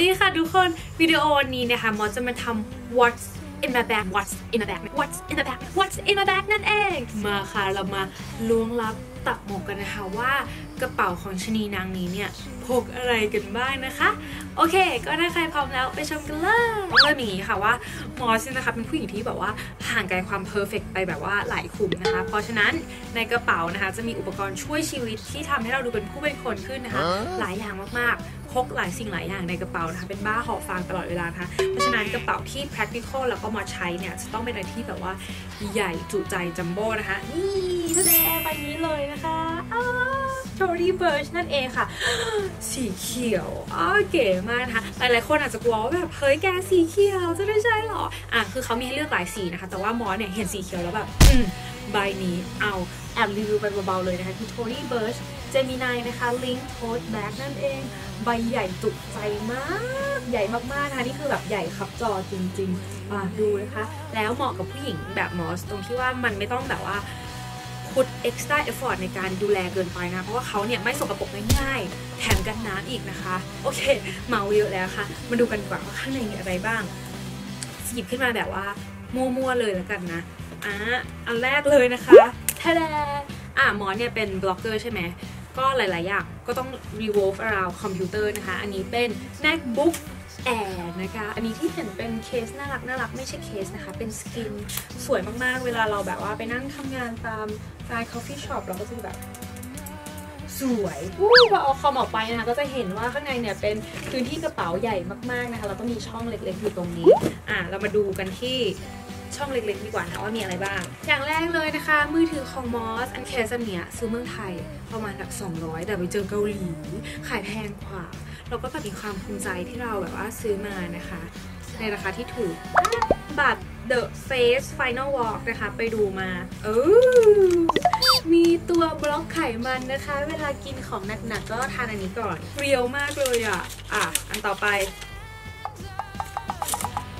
ดีค่ะทุกคนวิดีโอวันนี้นะคะมอสจะมาทำ what's in my bag what's in my bag what's in my bag what's in my bag นั่นเองมาค่ะเรามาล้วงลับตักหมกกันนะคะว่ากระเป๋าของชะนีนางนี้เนี่ยพกอะไรกันบ้างนะคะ โอเค ก็ถ้าใครพร้อมแล้วไปชมกันเลยเริ่มอย่างนี้ค่ะว่ามอสเนี่ยนะคะเป็นผู้หญิงที่แบบว่าห่างไกลความเพอร์เฟกไปแบบว่าหลายขุมนะคะ เพราะฉะนั้นในกระเป๋านะคะจะมีอุปกรณ์ช่วยชีวิตที่ทำให้เราดูเป็นผู้เป็นคนขึ้นนะคะ หลายอย่างมากๆ พกหลายสิ่งหลายอย่างในกระเป๋านะคะเป็นบ้าหอบฟางตลอดเวลานะคะเพราะฉะนั้นกระเป๋าที่ practical แล้วก็มาใช้เนี่ยจะต้องเป็นอะไรที่แบบว่าใหญ่จุใจจัมโบ้นะคะนี่แสดงใบนี้เลยนะคะโทรี่เบิร์ชนั่นเองค่ะ สีเขียวอ๋อเก๋มากนะคะหลายๆคนอาจจะกลัวว่าแบบเฮ้ยแกสีเขียวจะได้ใช่หรออะคือเขามีให้เลือกหลายสีนะคะ แต่ว่ามอสเนี่ยเห็นสีเขียวแล้วแบบอืมใบนี้เอาแอบรีวิวไปเบาๆเลยนะคะคือ Tony Birch Gemini นะคะ Link Tote Bag นั่นเอง ใบใหญ่จุกใจมาก ใหญ่มากๆนะคะนี่คือแบบใหญ่ครับจอจริงๆอ่ดูนะคะ แล้วเหมาะกับผู้หญิงแบบมอสตรงที่ว่ามันไม่ต้องแบบว่าพุด extra effort ในการดูแลเกินไปนะ เพราะว่าเขาเนี่ยไม่สกปรกง่ายๆ แถมกันน้ำอีกนะคะ โอเค เมาเยอะแล้วค่ะ มาดูกันกว่าว่าข้างในมีอะไรบ้างหยิบขึ้นมาแบบว่ามั่วๆเลยแล้วกันนะอะอันแรกเลยนะคะแทะเลอะหมอเนี่ยเป็นบล็อกเกอร์ใช่ไหม ก็หลาย ๆ อย่างก็ต้อง revolve around คอมพิวเตอร์นะคะ อันนี้เป็น macbook air นะคะ อันนี้ที่เห็นเป็นเคสน่ารักน่ารักไม่ใช่เคสนะคะ เป็นสกินสวยมาก ๆ เวลาเราแบบว่าไปนั่งทำงานตามร้าน coffee shop เราก็จะแบบ สวยอู้พอเอาคอมออกไปนะคะ ก็จะเห็นว่าข้างในเนี่ยเป็นพื้นที่กระเป๋าใหญ่มาก ๆ นะคะ แล้วก็มีช่องเล็ก ๆ อยู่ตรงนี้ อะ เรามาดูกันที่ ช่องเล็กๆดีกว่านะว่ามีอะไรบ้าง อย่างแรกเลยนะคะ มือถือของมอสอันเคสเนี้ยซื้อเมืองไทยประมาณแบบ200 แต่ไปเจอเกาหลี ขายแพงกว่า เราก็แบบมีความภูมิใจที่เราแบบว่าซื้อมานะคะ ในราคาที่ถูกบัตร The Face Final Walk นะคะ ไปดูมาเออมีตัวบล็อกไขมันนะคะ เวลากินของหนักๆก็ทานอันนี้ก่อน เรียวมากเลยอะ อะ อันต่อไป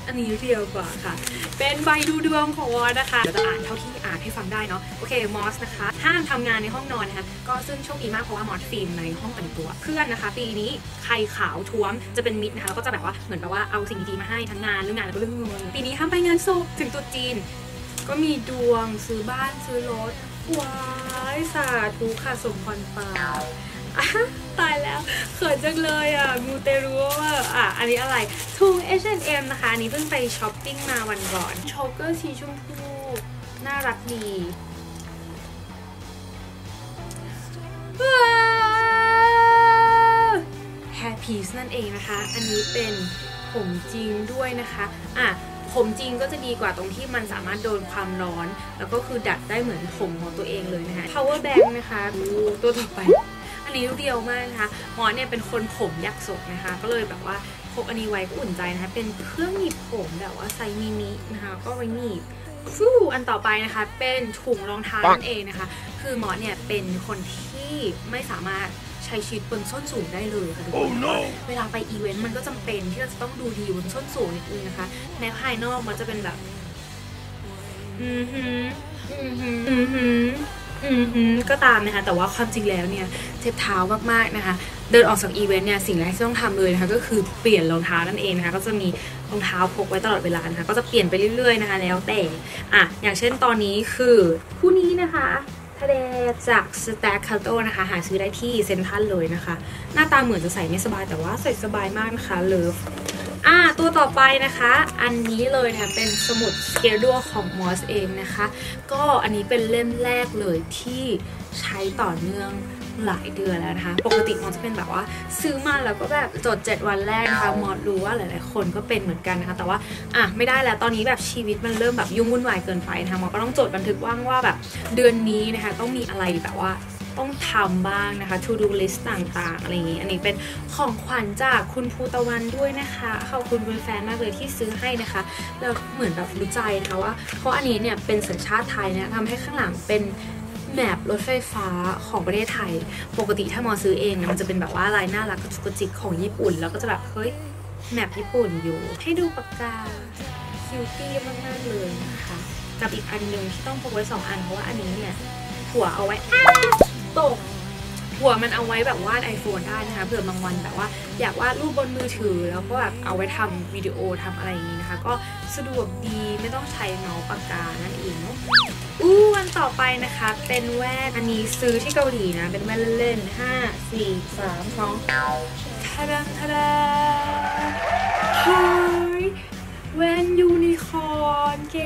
อันนี้เรียวกว่าค่ะ เป็นใบดูดวงของวอนะคะเดี๋ยวจะอ่านเท่าที่อ่านให้ฟังได้เนาะโอเคมอสนะคะห้ามทำงานในห้องนอนนะคะก็ซึ่งโชคดีมากเพราะว่ามอสฟิล์มในห้องแต่งตัว เพื่อนนะคะ ปีนี้ใครขาวท้วมจะเป็นมิตรนะคะแล้วก็จะแบบว่าเหมือนแบบว่าเอาสิ่งดีๆมาให้ทั้งงานเรื่องงานแล้วก็เรื่องเงินปีนี้ห้ามไปงานศพถึงตุจีน ก็มีดวงซื้อบ้านซื้อรถว้ายสาธุค่ะสมพรปาอะตายแล้ว ขินจังเลยอะมูเตรูว่าอะอันนี้อะไรทุง H&M นะคะ อันนี้เพิ่งไปช้อปปิ้งมาวันก่อนโชเกอร์สีชมพูน่ารักดีแฮร์พีซนั่นเองนะคะ อันนี้เป็นผมจริงด้วยนะคะอะผมจริงก็จะดีกว่าตรงที่มันสามารถโดนความร้อน แล้วก็คือดัดได้เหมือนผมของตัวเองเลยนะคะ power bank นะคะดูตัวต่อไป อันนี้เรียวมากนะคะหมอเนี่ยเป็นคนผมยักษ์ศกนะคะ ก็เลยแบบว่าพกอันนี้ไว้ก็อุ่นใจนะคะ เป็นเครื่องหนีบผมแบบว่าไซส์มินินะคะ ก็ไว้หนีบฟูอันต่อไปนะคะ เป็นถุงรองเท้านั่นเองนะคะ คือหมอเนี่ยเป็นคนที่ไม่สามารถใช้ชีวิตบนส้นสูงได้เลยค่ะทุกคนเวลาไปอีเวนต์มันก็จำเป็นที่เราจะต้องดูดีบนส้นสูงนิดนึงนะคะแม้ภายนอกมันจะเป็นแบบ อือหืออือหืออือหือ อือหือก็ตามนะคะแต่ว่าความจริงแล้วเนี่ยเจ็บเท้ามากๆนะคะ เดินออกจากอีเวนต์เนี่ยสิ่งแรกที่ต้องทำเลยนะคะก็คือเปลี่ยนรองเท้านั่นเองนะคะก็จะมีรองเท้าพกไว้ตลอดเวลานะคะก็จะเปลี่ยนไปเรื่อยๆนะคะแล้วแต่อะอย่างเช่นตอนนี้คือคู่นี้นะคะทะเลจาก Stack c u t o นะคะหาซื้อได้ที่เซ็นทรัลเลยนะคะ หน้าตาเหมือนจะใส่ไม่สบายแต่ว่าใส่สบายมากนะคะเลิฟ อ่าตัวต่อไปนะคะ อันนี้เลยนะเป็นสมุด schedule ของ Moss เองนะคะ ก็อันนี้เป็นเล่มแรกเลยที่ใช้ต่อเนื่องหลายเดือนแล้วนะคะ ปกติมอสจะเป็นแบบว่า ซื้อมาแล้วก็แบบจด 7 วันแรกนะคะมอสรู้ว่าหลาย ๆ คนก็เป็นเหมือนกันนะคะ แต่ว่าอะไม่ได้แล้วตอนนี้แบบชีวิตมันเริ่มแบบยุ่งวุ่นวายเกินไปนะคะมอสก็ต้องจดบันทึกว่างว่าแบบเดือนนี้นะคะต้องมีอะไรแบบว่า ต้องทำบ้างนะคะ to do list ต่างๆอะไรอย่างนี้ อันนี้เป็นของขวัญจากคุณภูตะวันด้วยนะคะขอบคุณคุณแฟนมากเลยที่ซื้อให้นะคะแล้วเหมือนแบบรู้ใจนะคะว่าเพราะอันนี้เนี่ยเป็นสัญชาติไทยเนี่ยทำให้ข้างหลังเป็นแมปรถไฟฟ้าของประเทศไทย ปกติถ้ามอซื้อเองเนี่ยมันจะเป็นแบบว่าลายน่ารักกระจุกกระจิกของญี่ปุ่น แล้วก็จะแบบเฮ้ยแมปญี่ปุ่นอยู่ ให้ดูปากกาคิวตี้มากๆเลยนะคะ กับอีกอันหนึ่งที่ต้องพกไว้สองอันเพราะว่าอันนี้เนี่ยหัวเอาไว้ ตกหัวมันเอาไว้แบบวาด iPhone ได้นะคะเผื่อบางวันแบบว่าอยากวาดรูปบนมือถือ แล้วก็แบบเอาไว้ทำวิดีโอทำอะไรอย่างนี้นะคะ ก็สะดวกดีไม่ต้องใช้เมาส์ปากกานั่นเองเนาะอู้วันต่อไปนะคะเป็นแว่นอันนี้ซื้อที่เกาหลีนะ เป็นแว่นเล่นๆห้าสี่สามสองทาดังทาดาเฮ้ยแว่นยูนิคอร์นแก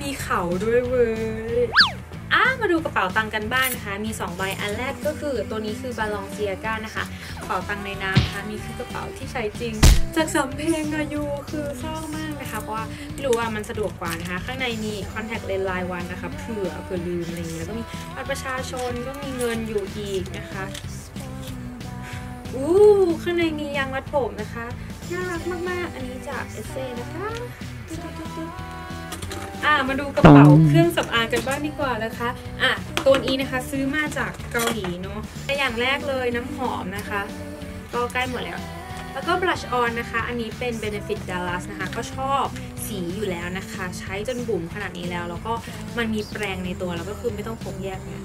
มีเขาด้วยเว้ย มาดูกระเป๋าตังค์กันบ้างนะคะ มี 2 ใบ อันแรกก็คือตัวนี้คือบาลองเซียกานะคะ กระเป๋าตังค์ในน้ำนะคะนี่คือกระเป๋าที่ใช้จริง จากสำเพลงอายุคือเศร้ามากนะคะ เพราะว่าไม่รู้ว่ามันสะดวกกว่านะคะ ข้างในมีคอนแทคเลนส์รายวันนะคะ เผื่อเผื่อลืมอะไรอย่างเงี้ย แล้วก็มีบัตรประชาชน ก็มีเงินอยู่อีกนะคะอู้ข้างในมียางรัดผมนะคะ น่ารักมากๆ อันนี้จากเอเซ่นะคะ อะมาดูกระเป๋าเครื่องสำอางกันบ้างดีกว่านะคะอะตัวนี้นะคะซื้อมาจากเกาหลีเนาะอย่างแรกเลยน้ำหอมนะคะ ก็ใกล้หมดแล้ว แล้วก็บลัชออนนะคะ อันนี้เป็น Benefit Dallas นะคะ ก็ชอบสีอยู่แล้วนะคะ ใช้จนบุ๋มขนาดนี้แล้ว แล้วก็มันมีแปรงในตัวแล้วก็คือไม่ต้องพกแยกเนี่ย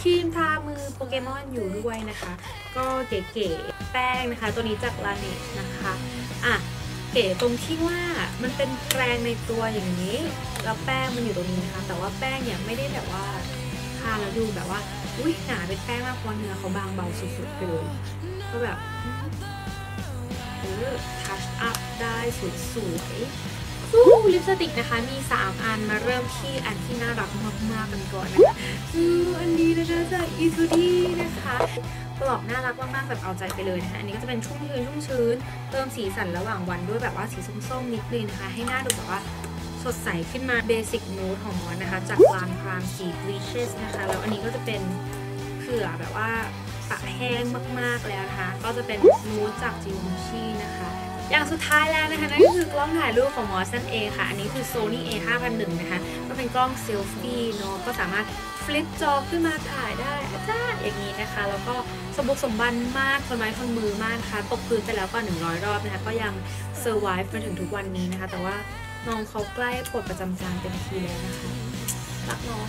ครีมทามือโปเกมอนอยู่ด้วยนะคะ ก็เก๋ๆแป้งนะคะ ตัวนี้จาก Laneige นะคะอะ เก๋ตรงที่ว่ามันเป็นแปรงในตัวอย่างนี้ แล้วแป้งมันอยู่ตรงนี้นะคะแต่ว่าแป้งเนี่ยไม่ได้แบบว่าทาแล้วดูแบบว่าอุ้ยหนาเป็นแป้งมากเพราะเนื้อเขาบางเบาสุดๆไปเลยก็แบบเออทัชอัพได้สวยๆอู้ลิปสติกนะคะมี 3 อันมาเริ่มที่อันที่น่ารักมากๆกันก่อนนะคะคืออันนี้นะคะจากอีทูดีนะคะ กรอบน่ารักมากๆแบบเอาใจไปเลยนะคะอันนี้ก็จะเป็นชุ่มชื้นชุ่มชื้น เติมสีสันระหว่างวันด้วยแบบว่าสีส้มๆนิดนึงนะคะ ให้หน้าดูแบบว่าสดใสขึ้นมาเบสิกนูดของมอสนะคะ จากลานพรามสีบริชสนะคะ แล้วอันนี้ก็จะเป็นเผื่อแบบว่าปะแห้งมากๆแล้วนะคะ ก็จะเป็นนูดจากจิวมชีนะคะ อย่างสุดท้ายแล้วนะคะนั่นก็คือกล้องถ่ายรูปของมอสันเองค่ะ อันนี้คือ Sony A 5001นะคะ ก็เป็นกล้องเซลฟี่เนาะก็สามารถฟลิปจอขึ้นมาถ่ายได้อาจารย์อย่างนี้นะคะ แล้วก็สมบุกสมบันมากคนไม้คนมือมากนะคะตกพื้นไปแล้วก็100 รอบนะคะ ก็ยังเซอร์ไวฟ์มาถึงทุกวันนี้นะคะ แต่ว่าน้องเขาใกล้ปลดประจำการเต็มทีแล้วนะคะ รักน้อง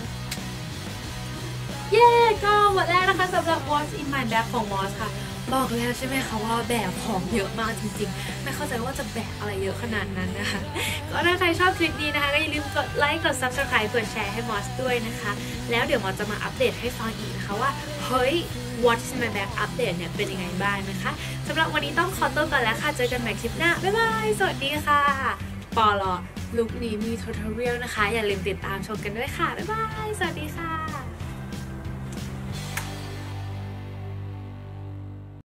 เย้ ก็หมดแล้วนะคะสำหรับ What's in my bag ของ Moss ค่ะ บอกแล้วใช่ไหมคะว่าแบกของเยอะมากจริงๆ ไม่เข้าใจว่าจะแบกอะไรเยอะขนาดนั้นนะคะ ก็ถ้าใครชอบคลิปนี้นะคะก็อย่าลืมกดไลค์กด subscribe กดแชร์ให้ Moss ด้วยนะคะ แล้วเดี๋ยวมอสจะมาอัปเดตให้ฟังอีกนะคะว่า เฮ้ย What's my bag อัปเดตเนี่ยเป็นยังไงบ้างนะคะสำหรับวันนี้ต้องขอตัวก่อนแล้วค่ะ เจอกันใหม่คลิปหน้า บ๊ายบาย สวัสดีค่ะ ปอลอลุคนี้มี tutorial นะคะ อย่าลืมติดตามชมกันด้วยค่ะ บ๊ายบาย สวัสดีค่ะ